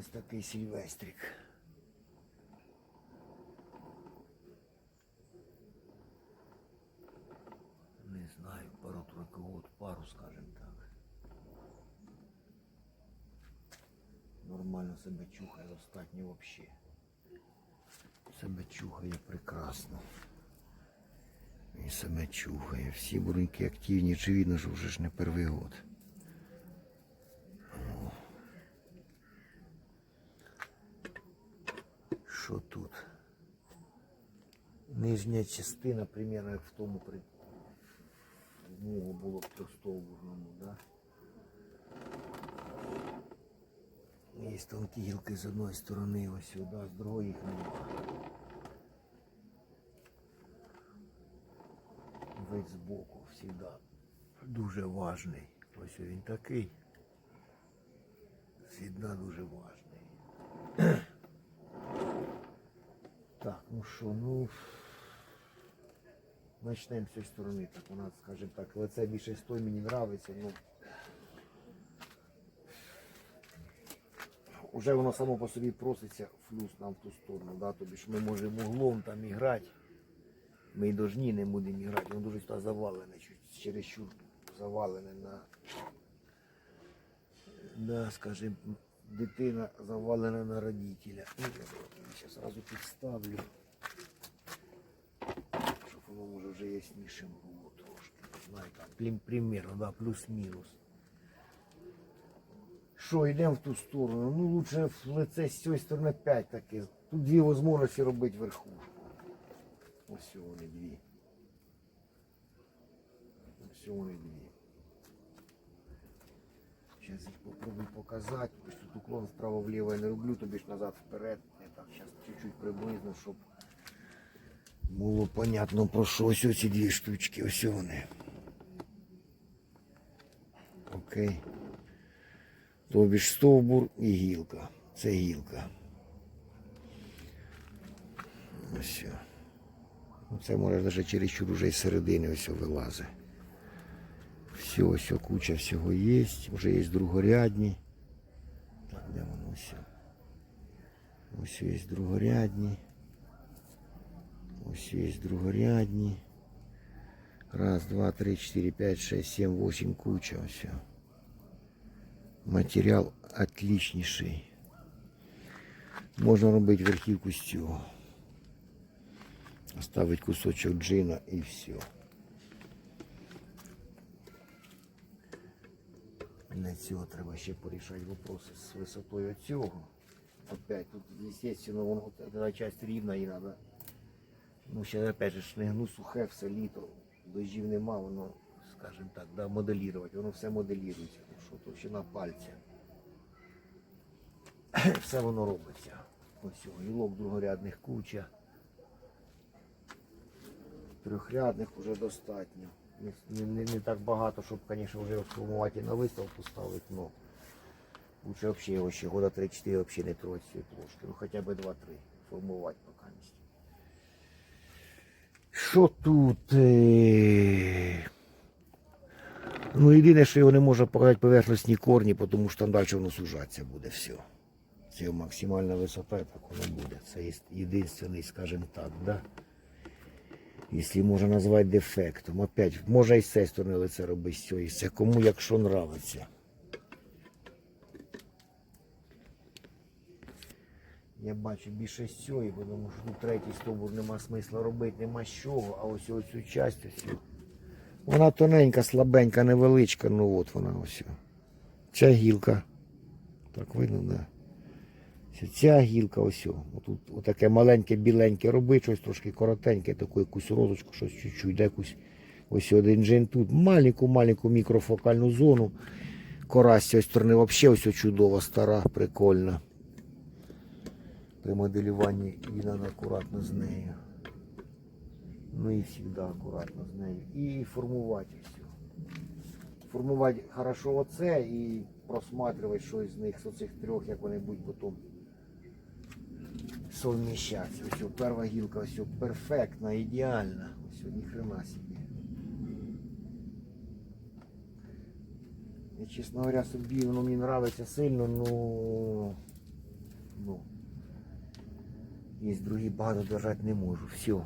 Ось такий сільвестрик. Не знаю, пару тройку год, пару, скажем так. Нормально себе чухає, остатнє вообще. Себе чухає прекрасно. І себе чухає. Всі буреньки активні, чи видно, що вже ж не перший год. Що тут? Нижня частина, примерно як в тому при мого було в трьохстовбурному, да? Є тонкі гілки з одної сторони, ось сюди, з другої їх немає. Вид збоку завжди дуже важний. Ось він такий. Завжди дуже важний. Так, ну що, ну. Начнемо з цієї сторони. Так у нас, скажімо так, лице більше з той мені нравиться, ну. Уже воно само по собі проситься флюс нам в ту сторону, да? тобі ж ми можемо углом там і грати. Ми й дожні не будемо грати, воно дуже сюди завалене, чересчур завалене на, на скажімо, дитина завалена на родителя. Ну, зараз одразу підставлю, щоб воно може вже яснішим було трошки. Знаєте, примірно, да, плюс-мінус. Що, йдемо в ту сторону? Ну, лучше в лице з цієї сторони 5 таки. Тут дві можливості робити верхушку. Ось вони дві. Ось вони дві. Зараз їх попробую показати. Ось тут уклон вправо-вліво я не роблю, тобі ж назад вперед. Зараз чуть-чуть приблизно, щоб було понятно про що. Ось ці дві штучки, ось вони. Окей. Тобі ж стовбур і гілка. Це гілка. Ось. Це може навіть чересчур уже із середини ось вилазить. Все, ось о, куча всього є. Вже є другорядні. Так, де воно все? Ось є другорядні. Ось є другорядні. Раз, два, три, четыре, пять, шесть, семь, восемь, куча. Все. Матеріал отличніший. Можна робити верхівку з цього. Оставить кусочок джина і все. Для цього треба ще порішати вопроси з висотою цього. Опять тут, естественно, воно ця часть рівна і треба. Ну, ще опять же не сухе, все літо, дощів нема, воно, скажімо так, да, моделірувати. Воно все моделірується. Ну, що товщина пальця. Все воно робиться. Ось цього гілок другорядних куча. Трьохрядних вже достатньо. Не, не, не так багато, щоб, звісно, вже сформувати і на виставку ставити, але лучше взагалі його ще года 3-4 взагалі не трогати цієї плошки. Ну хоча б 2-3 формувати поки місць. Що тут? е, Ну, єдине, що його не можна показати поверхностні корні, тому що там далі воно сужатися буде все. Це максимальна висота, так воно буде. Це єдиний, скажімо так, да? Якщо можна назвати дефектом. Опять, може і з цієї сторони лице робити з цієї. Це кому якщо нравиться. Я бачу більше з бо тому що тут третій стовбур нема смисла робити, нема з чого, а ось оцю часть ось. Вона тоненька, слабенька, невеличка, ну от вона ось. Ця гілка. Так видно, да. Це Ця гілка ось. о. Отут отаке маленьке, біленьке робить, щось трошки коротеньке, таку якусь розочку, щось чуть-чуть, де якусь ось один джин тут. Маленьку-маленьку мікрофокальну зону. Кора з цієї сторони взагалі ось чудова, стара, прикольна. При моделюванні і треба акуратно з нею. Ну і завжди акуратно з нею. І формувати все. Формувати хорошо оце і просматривати, що із них, з оцих трьох, як вони будуть потім совміщатися. Ось перша гілка, ось перфектна, ідеальна. Ось ні ніхрена собі. Я, чесно говоря, собі воно мені подобається сильно, ну ну. Є другі багато держати не можу. Все.